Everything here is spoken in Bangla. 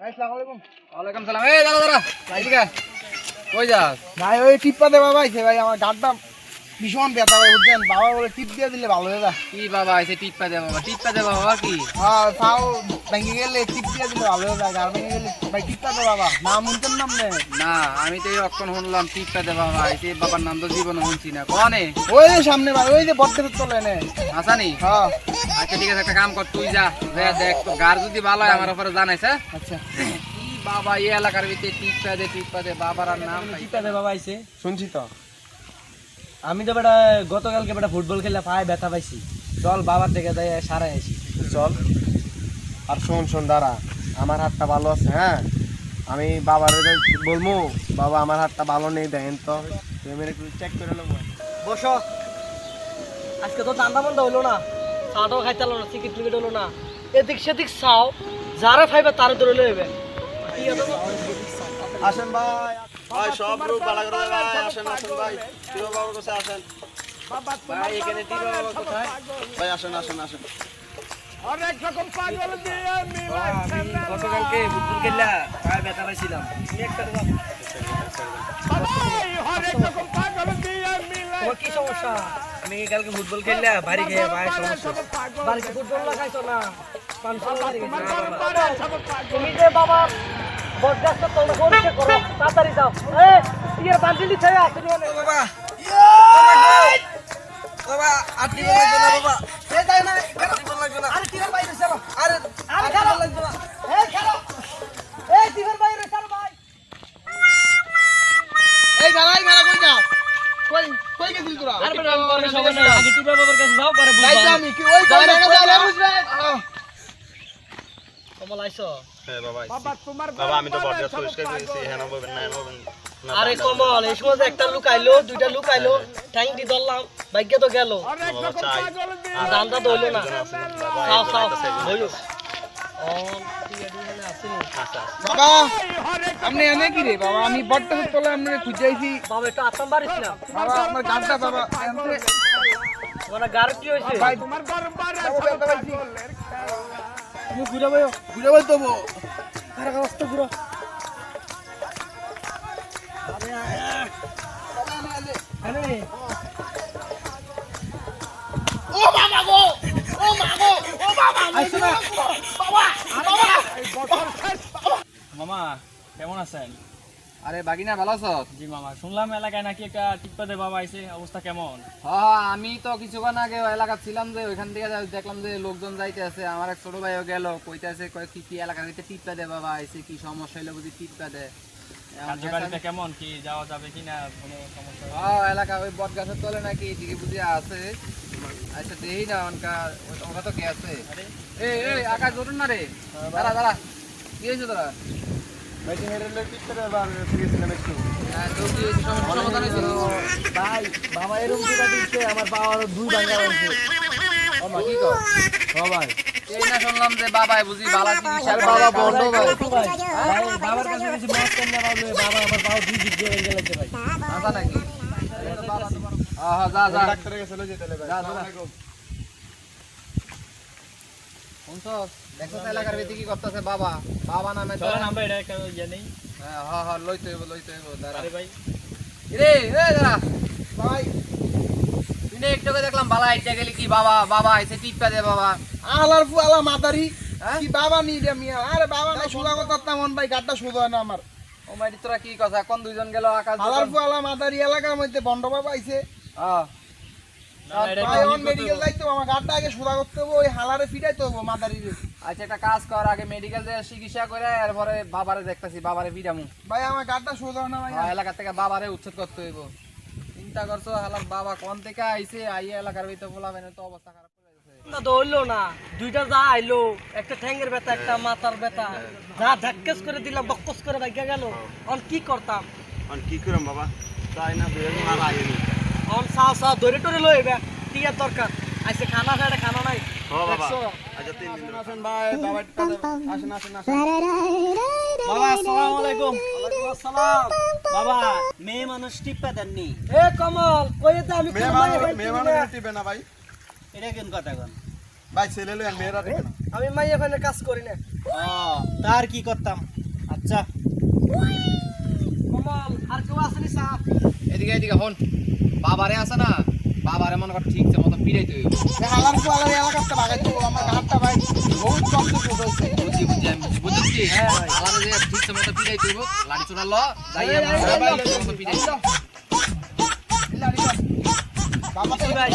আসসালামু আলাইকুম। ওয়ালাইকুম সালাম। এই দাদা দাদা এদিকে কই যাস? ভাই ওই টিপ্পা দে বাবা আইছে ভাই আমার গাড়টা ভীষণ ব্যথা ভাই বুঝছেন? বাবা বলে টিপ দিয়ে দিলে ভালো হয়ে যায় কি বাবা এসে টিপ্পা দে বাবা টিপ্পা দে বাবা কি? হ্যাঁ তাও ভেঙে গেলে টিপ দিয়ে দিলে ভালো হয়ে যায় গাড় ভেঙে গেলে। ভাই টিপ্পা দে বাবা নাম নে না আমি তো এই অক্ষণ শুনলাম টিপ্পা দে বাবা এসে বাবার নাম তো জীবনে শুনছি না কনে? ওই সামনে ভাই ওই যে বটগাছের তলে নে। আসানি হ্যাঁ। আচ্ছা ঠিক আছে একটা কাম কর তুই যা। দেখ গার যদি ভালো হয় আমার উপরে জানাইছ হ্যাঁ? আচ্ছা। বাবা এই এলাকার ভিতরে টিপ্পা দে টিপ্পা দে বাবার নাম নাই। টিপাতে বাবা আইছে। শুনছি তো। আমি তো বেটা গতকালকে বেটা ফুটবল খেলে পায়ে ব্যথা পাইছি। চল বাবার থেকে যাই সারাই আসি চল। আর শোন শোন দাঁড়া। আমার হাতটা ভালো আছে হ্যাঁ? আমি বাবার বলব বাবা আমার হাতটা ভালো নেই দেখেন তো। তুমি একটু চেক করে নেব বসো। আজকে তো দান্দা বন্ধ হইল না। চাটাও খাইতে হলো না টিকিট টিকিট হলো না। এদিক সেদিক চাও যারা খাইবে তার ধরে লইবে আসেন ভাই ভাই সব রূপ ভালো করে ভাই আসেন আসেন ভাই। টিরো বাবার কাছে আসেন। ভাই এখানে টিপ্পা বাবা কোথায় ভাই আসেন আসেন আসেন। আমি গতকালকে ফুটবল খেললা পায়ে ব্যথা পাইছিলাম। তুমি একটা দেবা। তোমার কি সমস্যা? আমি কালকে ফুটবল খেললে বাড়ি খেয়ে ভাই সমস্যা? বাড়িতে ফুটবল লাগাইছো না? না বাবা। তুমি যে বাবা বরদাস্ত তোমরা পরিচয় করো তাড়াতাড়ি যাও। এ ইয়ের বান্ডিলি ছেড়ে আসেনি বাবা। বাবা বাবা এ যাই না পরে সবাই আগে টিভার বাবার কাছে যাও পরে বুঝবা আমি কি ওই কই না বুঝবে কমল আইছো। বাবা আমি তো বরদাস্ত পরিষ্কার করেছি হ্যাঁ বলবেন না বলবেন আরে কমল এই সময় একটা লুক আইলো দুইটা লুক আইলো। ট্যাঙ্ক দি ধরলাম ভাগ্য তো গেল। তো হইল না। খাও খাও ও ঠিক আছে। আসেনি। আচ্ছা বাবা। আপনি এনে কি রে বাবা? আমি বটটা তলে আপনি খুঁজাইছি। বাবা একটু আসাম বাড়িস না বাবা আমার গাড়টা বাবা মানে গার কি হয়েছে? ভাই তোমার গরম পারে তুমি ঘুরে বইও ঘুরে বল দেবো কারা অবস্থা ঘুরো। আরে ও বাবা গো ও মা গো। ও বাবা আইছো না বাবা বাবা। মামা। কেমন আছেন? আরে বাগিনা ভালো আছো? জি মামা শুনলাম এলাকায় নাকি একটা টিপ্পাতে বাবা আইছে অবস্থা কেমন? হ্যাঁ আমি তো কিছুক্ষণ আগে এলাকা ছিলাম যে ওইখান থেকে দেখলাম যে লোকজন যাইতে আছে। আমার এক ছোট ভাইও গেল কইতে আছে কয় কি কি এলাকার ভিতরে টিপটা দে বাবা আইসে কি সমস্যা হইলে বুঝি টিপটা দে? কার্যকারিতা কেমন? কি যাওয়া যাবে কিনা কোনো সমস্যা হ্যাঁ এলাকা ওই বট গাছের তলে নাকি দিকে বুঝি আছে। আচ্ছা দেই না অনকা ওটা তো কে আছে? এই এই আকাশ ধরুন না রে। দাঁড়া দাঁড়া। কি হয়েছে তোরা? ভাই হ্যাঁ ভাই বাবা এরকম যেটা দিচ্ছে আমার বাবার দুই ভাঙা হয়েছে কি কর? ভাই এই না শুনলাম যে বাবাই বুঝি বালা চিকিৎসা বাবা বন্ধ ভাই ভাই। ভাই, বাবার কাছে কিছু মাছ কম না পাবলে বাবা আমার বাবা দুই দিক দিয়ে ভেঙে ভাই। আসা নাকি? যা যা। ডাক্তারের কাছে লয়ে যেতে ভাই। যা, যা। আসসালামু আলাইকুম এলাকার ভিতরে কি করতেছে বাবা। বাবা নামে চলেন আমরা এটা একটা ইয়ে নেই। হ্যাঁ হ্যাঁ হ্যাঁ লইতে হইব লইতে হইব দাঁড়া। আরে ভাই। রে এ দাঁড়া। ভাই। তুই একটু দেখলাম বালা আইতে গেলি কি বাবা বাবা আইছে টিপা দে বাবা। আলার ফুয়ালা মাতারি হ্যাঁ? কি বাবা নি রে মিয়া? আরে বাবা না সুদা কথা তেমন ভাই গাড়টা সুদা না আমার। ও মাইরি তোরা কি কথা? কোন দুইজন গেল আকাশ আলার ফুয়ালা মাতারি এলাকার মধ্যে বন্ড বাবা আইছে হ্যাঁ। আচ্ছা একটা কাজ কর আগে মেডিকেল যে চিকিৎসা করে এরপরে বাবারে দেখতাছি বাবারে বিরামু ভাই আমার গাড়টা সুদা না ভাই হ্যাঁ, এলাকা থেকে বাবারে উচ্ছেদ করতে হইব। চিন্তা করছ হালার বাবা কোন থেকে আইছে? আইয়া এলাকার ভিতরে বলাবেন তো অবস্থা খারাপ না তো হইল না। দুইটা যা আইলো একটা ঠ্যাঙ্গের ব্যথা একটা মাথার ব্যথা। যা ধাক্কাস করে দিলাম বক্কস করে ভাগ্যা গেল। অন কি করতাম? আর কি করম বাবা? তাই না দুই আর আইনি অন সাও সাও ধরে টরে লইবে টিয়ার দরকার আইসে খানা খায় খানা নাই। হ বাবা। দেখছ? আচ্ছা তিন দিন ধরে। আসেন ভাই বাবা আসেন আসেন আসেন। বাবা আসসালামু আলাইকুম। ওয়ালাইকুম আসসালাম। বাবা মেয়ে মানুষ টিপা দেননি। এ কমল কইতে আমি মেয়ে মানুষ টিপি না। ভাই। এটা কেন কথা কোন? ভাই ছেলে লই মেয়েরা টিপে না। আমি মাইয়া ফাইনে কাজ করি না। তার কি করতাম? আচ্ছা। কমল আর কেউ আসেনি এদিকে এদিকে হন। বাবারে আছে না বাবারে মনে কর ঠিক মতো পিড়াইতে তুই হালাম এলাকাতে বাগাইতে আমার ভাই বহুত আমি বুঝছি যে ঠিক মতো পিড়াইতে তুই লাড়ি ল যাই আমার মতো বাবা ভাই